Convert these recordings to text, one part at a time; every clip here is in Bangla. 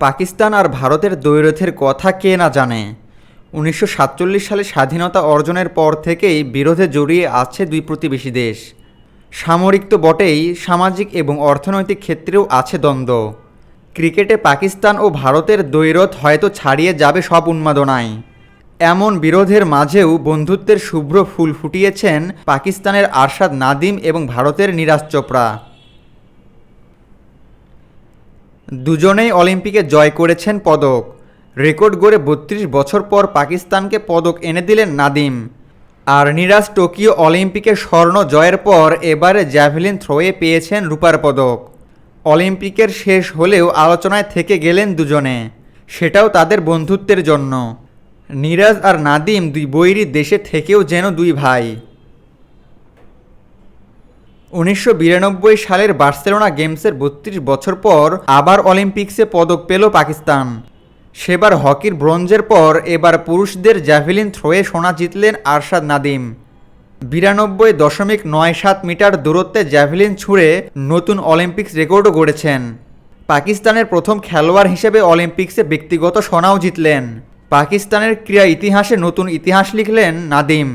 পাকিস্তান আর ভারতের দ্বৈরথের কথা কে না জানে? উনিশশো সাতচল্লিশ সালে স্বাধীনতা অর্জনের পর থেকেই বিরোধে জড়িয়ে আছে দুই প্রতিবেশী দেশ। সামরিক তো বটেই, সামাজিক এবং অর্থনৈতিক ক্ষেত্রেও আছে দ্বন্দ্ব। ক্রিকেটে পাকিস্তান ও ভারতের দ্বৈরথ হয়তো ছাড়িয়ে যাবে সব উন্মাদনায় এমন বিরোধের মাঝেও বন্ধুত্বের শুভ্র ফুল ফুটিয়েছেন পাকিস্তানের আরশাদ নাদিম এবং ভারতের নিরাজ চোপড়া। দুজনেই অলিম্পিকে জয় করেছেন পদক। রেকর্ড গড়ে বত্রিশ বছর পর পাকিস্তানকে পদক এনে দিলেন নাদিম। আর নিরাজ টোকিও অলিম্পিকে স্বর্ণ জয়ের পর এবারে জ্যাভেলিন থ্রোয়ে পেয়েছেন রূপার পদক। অলিম্পিকের শেষ হলেও আলোচনায় থেকে গেলেন দুজনে। সেটাও তাদের বন্ধুত্বের জন্য। নিরাজ আর নাদিম দুই বৈরী দেশে থেকেও যেন দুই ভাই। উনিশশো বিরানব্বই সালের বার্সেলোনা গেমসের বত্রিশ বছর পর আবার অলিম্পিক্সে পদক পেল পাকিস্তান। সেবার হকির ব্রোঞ্জের পর এবার পুরুষদের জ্যাভেলিন থ্রোয়ে সোনা জিতলেন আরশাদ নাদিম। বিরানব্বই দশমিক নয় সাত মিটার দূরত্বে জ্যাভেলিন ছুঁড়ে নতুন অলিম্পিক্স রেকর্ডও গড়েছেন। পাকিস্তানের প্রথম খেলোয়াড় হিসেবে অলিম্পিক্সে ব্যক্তিগত সোনাও জিতলেন। পাকিস্তানের ক্রীড়া ইতিহাসে নতুন ইতিহাস লিখলেন নাদিম।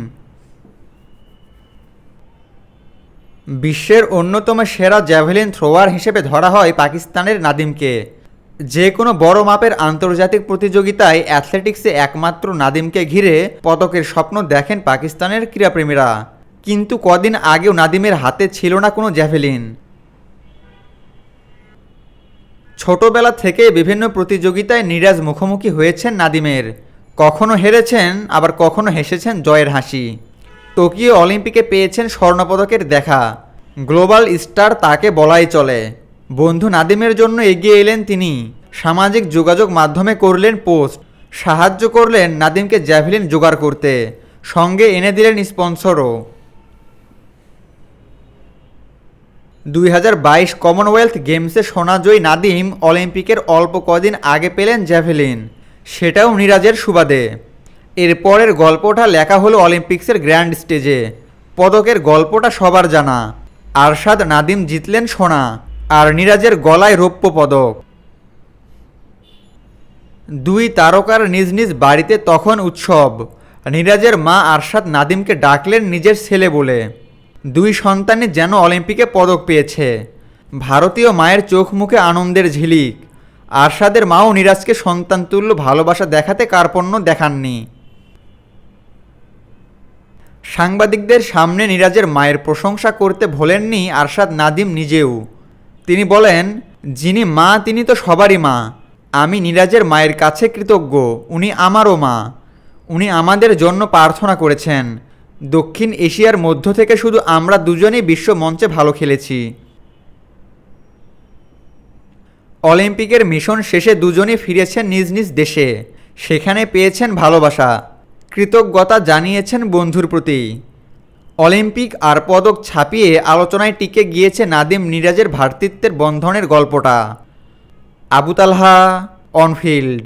বিশ্বের অন্যতম সেরা জ্যাভেলিন থ্রোয়ার হিসেবে ধরা হয় পাকিস্তানের নাদিমকে। যে কোনো বড় মাপের আন্তর্জাতিক প্রতিযোগিতায় অ্যাথলেটিক্সে একমাত্র নাদিমকে ঘিরে পদকের স্বপ্ন দেখেন পাকিস্তানের ক্রীড়াপ্রেমীরা। কিন্তু কদিন আগেও নাদিমের হাতে ছিল না কোনো জ্যাভেলিন ছোটবেলা থেকে বিভিন্ন প্রতিযোগিতায় নিরাজ মুখোমুখি হয়েছেন নাদিমের। কখনো হেরেছেন, আবার কখনো হেসেছেন জয়ের হাসি। টোকিও অলিম্পিকে পেয়েছেন স্বর্ণপদকের দেখা। গ্লোবাল স্টার তাকে বলাই চলে। বন্ধু নাদিমের জন্য এগিয়ে এলেন তিনি। সামাজিক যোগাযোগ মাধ্যমে করলেন পোস্ট। সাহায্য করলেন নাদিমকে জ্যাভেলিন জোগাড় করতে। সঙ্গে এনে দিলেন স্পন্সরও। দুই হাজার বাইশ কমনওয়েলথ গেমসে সোনাজয়ী নাদিম অলিম্পিকের অল্প কদিন আগে পেলেন জ্যাভেলিন। সেটাও নিরাজের সুবাদে। এরপরের গল্পটা লেখা হলো অলিম্পিক্সের গ্র্যান্ড স্টেজে। পদকের গল্পটা সবার জানা। আরশাদ নাদিম জিতলেন সোনা আর নিরাজের গলায় রৌপ্য পদক। দুই তারকার নিজ নিজ বাড়িতে তখন উৎসব। নিরাজের মা আরশাদ নাদিমকে ডাকলেন নিজের ছেলে বলে। দুই সন্তানই যেন অলিম্পিকে পদক পেয়েছে। ভারতীয় মায়ের চোখ মুখে আনন্দের ঝিলিক। আরশাদের মাও নিরাজকে সন্তানতুল্য ভালোবাসা দেখাতে কার্পণ্য দেখাননি। সাংবাদিকদের সামনে নিরাজের মায়ের প্রশংসা করতে ভোলেননি আরশাদ নাদিম নিজেও। তিনি বলেন, যিনি মা, তিনি তো সবারই মা। আমি নিরাজের মায়ের কাছে কৃতজ্ঞ। উনি আমারও মা। উনি আমাদের জন্য প্রার্থনা করেছেন। দক্ষিণ এশিয়ার মধ্য থেকে শুধু আমরা দুজনেই বিশ্ব মঞ্চে ভালো খেলেছি। অলিম্পিকের মিশন শেষে দুজনই ফিরেছেন নিজ নিজ দেশে। সেখানে পেয়েছেন ভালোবাসা। কৃতজ্ঞতা জানিয়েছেন বন্ধুর প্রতি। অলিম্পিক আর পদক ছাপিয়ে আলোচনায় টিকে গিয়েছে নাদিম নিরাজের ভ্রাতৃত্বের বন্ধনের গল্পটা। Abu Talha on field.